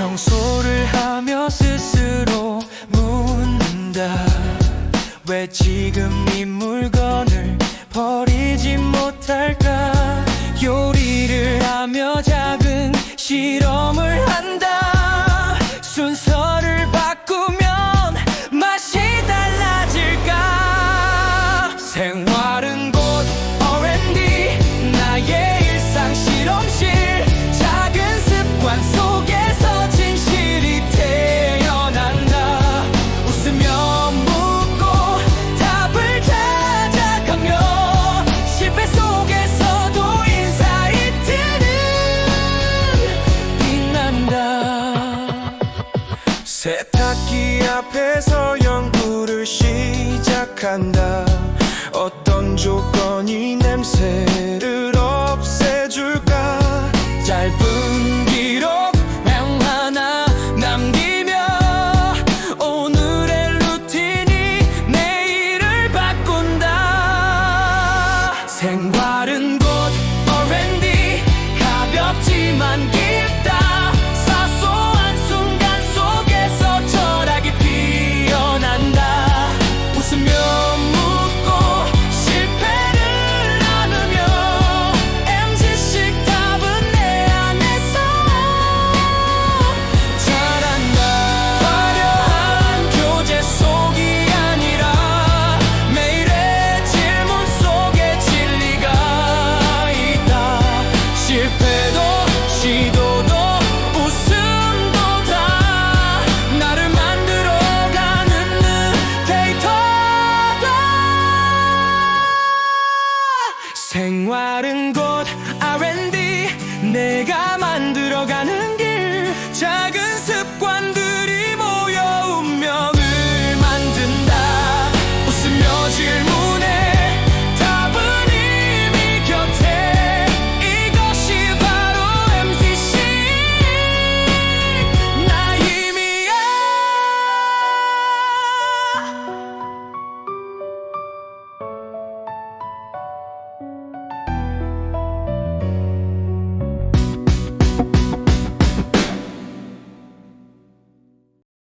청소를 하며 스스로 묻는다. 왜 지금 이 물건을 버리지 못할까? 요리를 하며 작은 실험을 한다. 순서를 바꾸면 맛이 달라질까? 생각 세탁기 앞에서 연구를 시작한다. 어떤 조건이 냄새를 없애줄까? 짧은 생활은 곧 R&D. 내가 만들어가는 길 자,